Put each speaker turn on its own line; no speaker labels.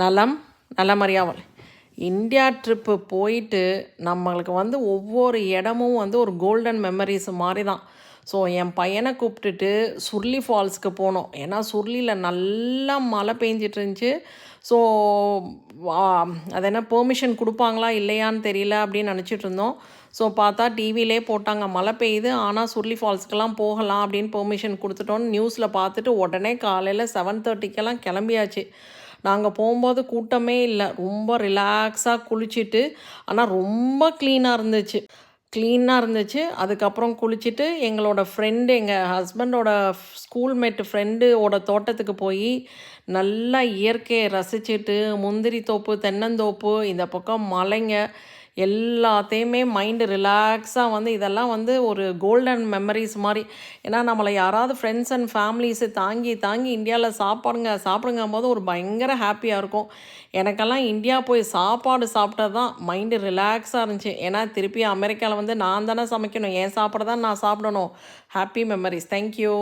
நலம் நலமறியாவல் India trip போயிட்டு நம்மளுக்கு வந்து ஒவ்வொரு இடமும் வந்து ஒரு கோல்டன் மெமரிஸ் மாதிரி தான் ஸோ என் பையனை கூப்பிட்டுட்டு சுர்லி ஃபால்ஸ்க்கு போனோம். ஏன்னா சுர்லியில் நல்லா மழை பெஞ்சிட்டு இருந்துச்சு ஸோ அது என்ன பெர்மிஷன் கொடுப்பாங்களா இல்லையான்னு தெரியல அப்படின்னு நினச்சிட்டு இருந்தோம் ஸோ பார்த்தா டிவிலே போட்டாங்க மழை பெய்யுது. ஆனால் சுர்லி ஃபால்ஸ்க்கெல்லாம் போகலாம் அப்படின்னு பெர்மிஷன் கொடுத்துட்டோன்னு நியூஸில் பார்த்துட்டு உடனே காலையில் செவன் தேர்ட்டிக்கெல்லாம் கிளம்பியாச்சு. நாங்கள் போகும்போது கூட்டமே இல்லை. ரொம்ப ரிலாக்ஸாக குளிச்சுட்டு ஆனால் ரொம்ப க்ளீனாக இருந்துச்சு. க்ளீனாக இருந்துச்சு. அதுக்கப்புறம் குளிச்சுட்டு எங்களோட ஃப்ரெண்டு எங்கள் ஹஸ்பண்டோட ஸ்கூல்மேட் ஃப்ரெண்டோட தோட்டத்துக்கு போய் நல்லா இயற்கையை ரசிச்சுட்டு முந்திரி தோப்பு தென்னந்தோப்பு இந்த பக்கம் மலைங்க எல்லாத்தையுமே மைண்டு ரிலாக்ஸாக வந்து இதெல்லாம் வந்து ஒரு கோல்டன் மெமரிஸ் மாதிரி. ஏன்னா நம்மளை யாராவது ஃப்ரெண்ட்ஸ் அண்ட் ஃபேமிலிஸு தாங்கி தாங்கி இந்தியாவில் சாப்பாடுங்க சாப்பிடுங்கும் போது ஒரு பயங்கர ஹாப்பியாக இருக்கும். எனக்கெல்லாம் இந்தியா போய் சாப்பாடு சாப்பிட்டது தான் மைண்டு ரிலாக்ஸாக இருந்துச்சு. ஏன்னா திருப்பி அமெரிக்காவில் வந்து நான் தானே சமைக்கணும் என் சாப்பிட தான் நான் சாப்பிடணும். Happy memories thank you